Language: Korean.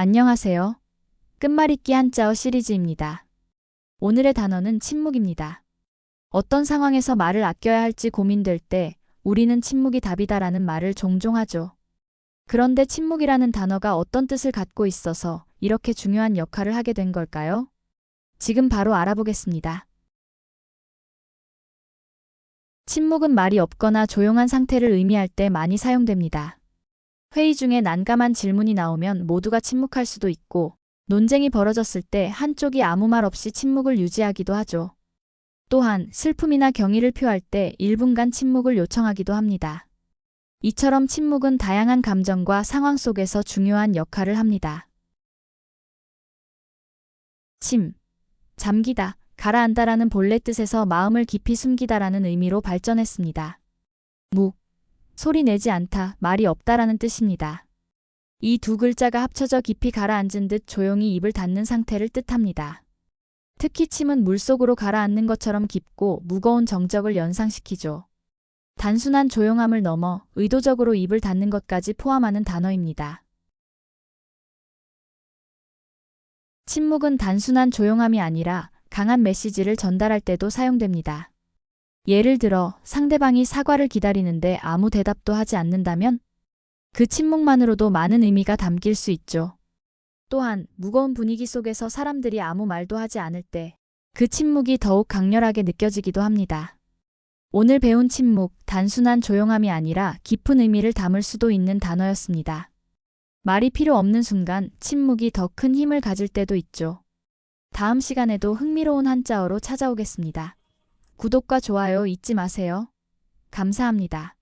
안녕하세요. 끝말잇기 한자어 시리즈입니다. 오늘의 단어는 침묵입니다. 어떤 상황에서 말을 아껴야 할지 고민될 때 우리는 침묵이 답이다라는 말을 종종 하죠. 그런데 침묵이라는 단어가 어떤 뜻을 갖고 있어서 이렇게 중요한 역할을 하게 된 걸까요? 지금 바로 알아보겠습니다. 침묵은 말이 없거나 조용한 상태를 의미할 때 많이 사용됩니다. 회의 중에 난감한 질문이 나오면 모두가 침묵할 수도 있고, 논쟁이 벌어졌을 때 한쪽이 아무 말 없이 침묵을 유지하기도 하죠. 또한 슬픔이나 경의를 표할 때 1분간 침묵을 요청하기도 합니다. 이처럼 침묵은 다양한 감정과 상황 속에서 중요한 역할을 합니다. 침, 잠기다, 가라앉다라는 본래 뜻에서 마음을 깊이 숨기다라는 의미로 발전했습니다. 묵, 소리 내지 않다, 말이 없다라는 뜻입니다. 이 두 글자가 합쳐져 깊이 가라앉은 듯 조용히 입을 닫는 상태를 뜻합니다. 특히 침은 물속으로 가라앉는 것처럼 깊고 무거운 정적을 연상시키죠. 단순한 조용함을 넘어 의도적으로 입을 닫는 것까지 포함하는 단어입니다. 침묵은 단순한 조용함이 아니라 강한 메시지를 전달할 때도 사용됩니다. 예를 들어 상대방이 사과를 기다리는데 아무 대답도 하지 않는다면 그 침묵만으로도 많은 의미가 담길 수 있죠. 또한 무거운 분위기 속에서 사람들이 아무 말도 하지 않을 때 그 침묵이 더욱 강렬하게 느껴지기도 합니다. 오늘 배운 침묵, 단순한 조용함이 아니라 깊은 의미를 담을 수도 있는 단어였습니다. 말이 필요 없는 순간 침묵이 더 큰 힘을 가질 때도 있죠. 다음 시간에도 흥미로운 한자어로 찾아오겠습니다. 구독과 좋아요 잊지 마세요. 감사합니다.